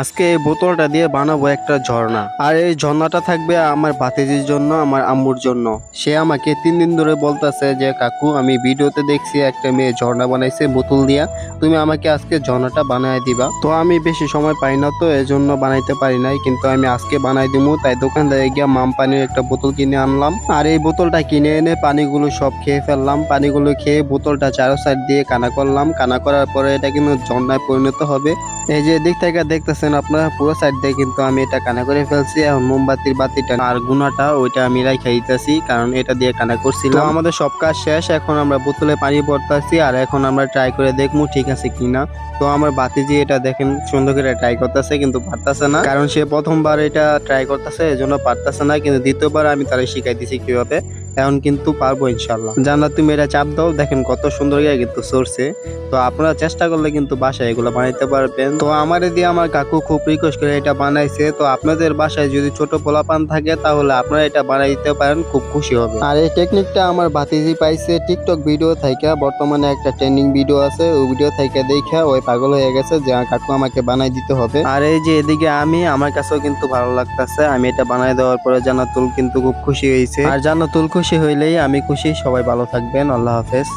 আজকে এই বোতলটা দিয়ে বানাবো একটা ঝর্ণা। আর এই ঝর্ণাটা থাকবে আমার ভাতিজির জন্য, আমার আম্মুর জন্য। সে আমাকে তিন দিন ধরে বলতেছে যে, কাকু, আমি ভিডিওতে দেখছি একটা মেয়ে ঝর্ণা বানাইছে বোতল দিয়া। তুমি আমাকে আজকে ঝর্ণাটা বানায় দিবা। তো আমি বেশি সময় পাই না তো, এজন্য বানাইতে পারি নাই। কিন্তু আমি আজকে বানাই দিমু, তাই দোকানদারে গিয়ে মাম পানির একটা বোতল কিনে আনলাম। আর এই বোতলটা কিনে এনে পানিগুলো সব খেয়ে ফেললাম। পানিগুলো খেয়ে বোতলটা চারো সাইড দিয়ে কানা করলাম। কানা করার পরে এটা কিন্তু ঝর্ণায় পরিণত হবে। এই যে দিক থেকে দেখতেছেন আপনারা, পুরো সাইড দিয়ে কিন্তু আমি এটা কানা করে ফেলছি এখন মোমবাতির বাতিটা আর গুনাটা ওইটা আমি রাইখা দিতেছি, কারণ এটা দিয়ে কানা করছিলাম। আমাদের সব কাজ শেষ, এখন আমরা বোতলে পানি ভরতেছি আর এখন আমরা ট্রাই করে দেখব ঠিক আছে কিনা। তো আমার বাতিজি এটা দেখেন, সুন্দর করে ট্রাই করতেছে কিন্তু পারতেছে না, কারণ সে প্রথমবার এটা ট্রাই করতেছে, এজন্য পারতেছে না, কিন্তু দ্বিতীয়বার আমি তারে শিখাই দিছি কীভাবে। এখন কিন্তু পারব ইনশাল্লাহ জানা তুমি এটা চাপ দাও, দেখেন কত সুন্দর করে কিন্তু সরছে। তো আপনারা চেষ্টা করলে কিন্তু বাসায় এগুলো বানাইতে পারবেন। তো আমার দিয়ে আমার কাকু খুব রিকোয়েস্ট করে এটা বানাইছে। তো আপনাদের বাসায় যদি ছোট পোলাপান থাকে, তাহলে আপনারা এটা বানাই দিতে পারেন, খুব খুশি হবে। আর এই টেকনিকটা আমার ভাতিজি পাইছে টিকটক ভিডিও থেকে বর্তমানে একটা ট্রেন্ডিং ভিডিও আছে, ওই ভিডিও থেকে দেখে ওই পাগল হয়ে গেছে, যে কাকু আমাকে বানাই দিতে হবে। আর এই যে এদিকে আমি, আমার কাছেও কিন্তু ভালো লাগতেছে। আমি এটা বানাই দেওয়ার পরে জানাতুল কিন্তু খুব খুশি হয়েছে আর জান্নাতুল খুশি হইলেই আমি খুশি সবাই ভালো থাকবেন আল্লাহ হাফেজ।